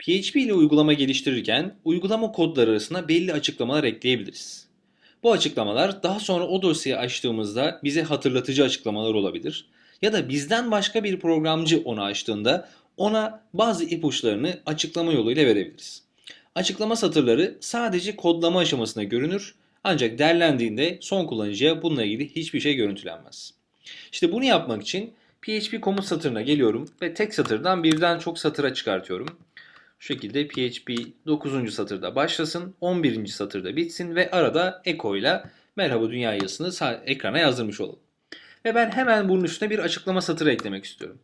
PHP ile uygulama geliştirirken uygulama kodları arasına belli açıklamalar ekleyebiliriz. Bu açıklamalar daha sonra o dosyayı açtığımızda bize hatırlatıcı açıklamalar olabilir. Ya da bizden başka bir programcı onu açtığında ona bazı ipuçlarını açıklama yoluyla verebiliriz. Açıklama satırları sadece kodlama aşamasında görünür ancak derlendiğinde son kullanıcıya bununla ilgili hiçbir şey görüntülenmez. İşte bunu yapmak için PHP komut satırına geliyorum ve tek satırdan birden çok satıra çıkartıyorum. Şu şekilde PHP 9. satırda başlasın, 11. satırda bitsin ve arada echo ile merhaba dünya yazısını ekrana yazdırmış olalım. Ve ben hemen bunun üstüne bir açıklama satırı eklemek istiyorum.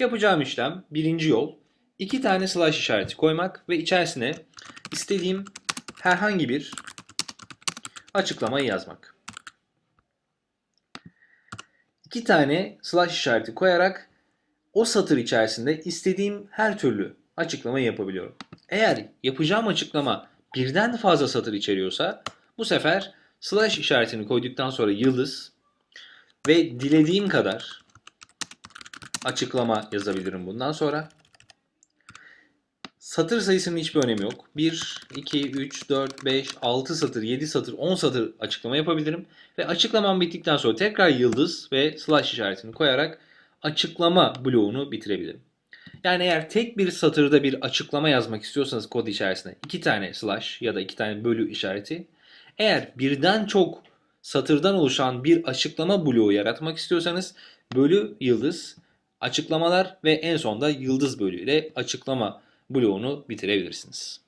Yapacağım işlem birinci yol iki tane slash işareti koymak ve içerisine istediğim herhangi bir açıklamayı yazmak. İki tane slash işareti koyarak o satır içerisinde istediğim her türlü açıklamayı yapabiliyorum. Eğer yapacağım açıklama birden fazla satır içeriyorsa bu sefer slash işaretini koyduktan sonra yıldız ve dilediğim kadar açıklama yazabilirim bundan sonra. Satır sayısının hiçbir önemi yok. 1, 2, 3, 4, 5, 6 satır, 7 satır, 10 satır açıklama yapabilirim. Ve açıklamam bittikten sonra tekrar yıldız ve slash işaretini koyarak açıklama bloğunu bitirebilirim. Yani eğer tek bir satırda bir açıklama yazmak istiyorsanız kod içerisinde iki tane slash ya da iki tane bölü işareti. Eğer birden çok satırdan oluşan bir açıklama bloğu yaratmak istiyorsanız bölü yıldız açıklamalar ve en sonda yıldız bölü ile açıklama bloğunu bitirebilirsiniz.